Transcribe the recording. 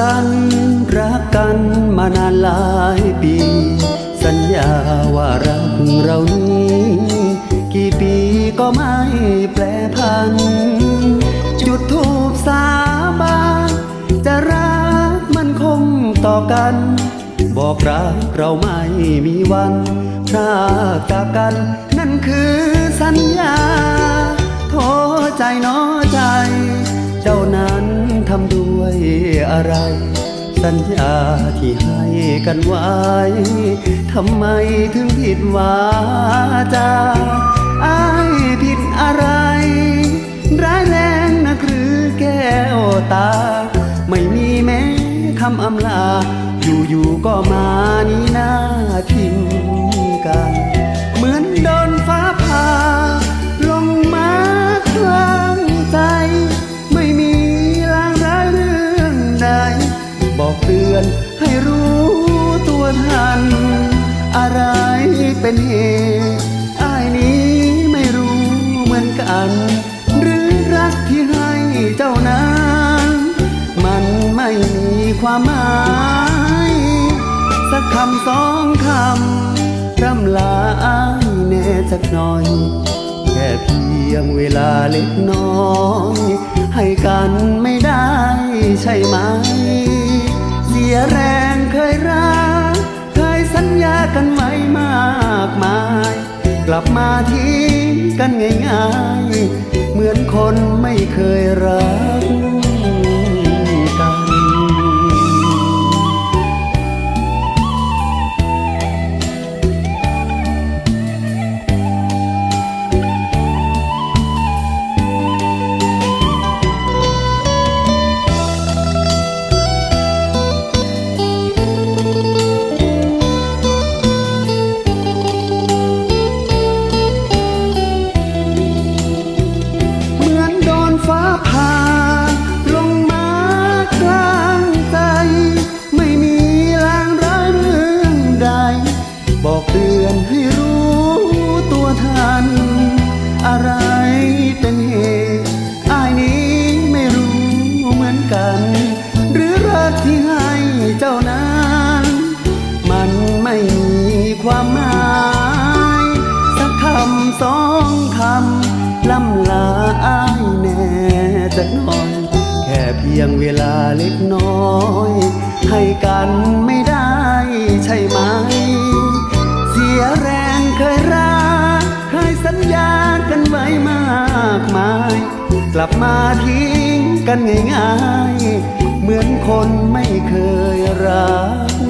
กันรักกันมานานหลายปี สัญญาว่ารักเรานี้กี่ปีก็ไม่แปรพัน จุดทูบสาบานจะรักมันคงต่อกัน บอกรักเราไม่มีวันพรากจากกัน นั่นคือสัญญาโทษใจน้อใจ เจ้านั้นทำด้ วยอะไร สัญญาที่ให้กันไว้ทำไมถึงผิดวาจาอ้ายผิดอะไร ร้ายแรงนักหรือแก้วตา ไม่มีแม้คำอำลา อยู่ๆก็มา อะไรเป็นเหตุอ้ายนี้ไม่รู้เหมือนกัน หรือรักที่ให้เจ้านั้น มันไม่มีความหมาย สักคำสองคำร่ำลาอ้ายแน่สักหน่อย แค่เพียงเวลาเล็กน้อย ให้กันไม่ได้ใช่ไหม เสียแรงเคยรัก กลับมาทิ้งกันง่ายๆ เหมือนคนไม่เคยรัก พียงเวลาเล็กน้อย ให้กันไม่ได้ใช่ไหม เสียแรงเคยรักเคยสัญญากันไว้มากมาย กลับมาทิ้งกันง่ายๆ เหมือนคนไม่เคยรัก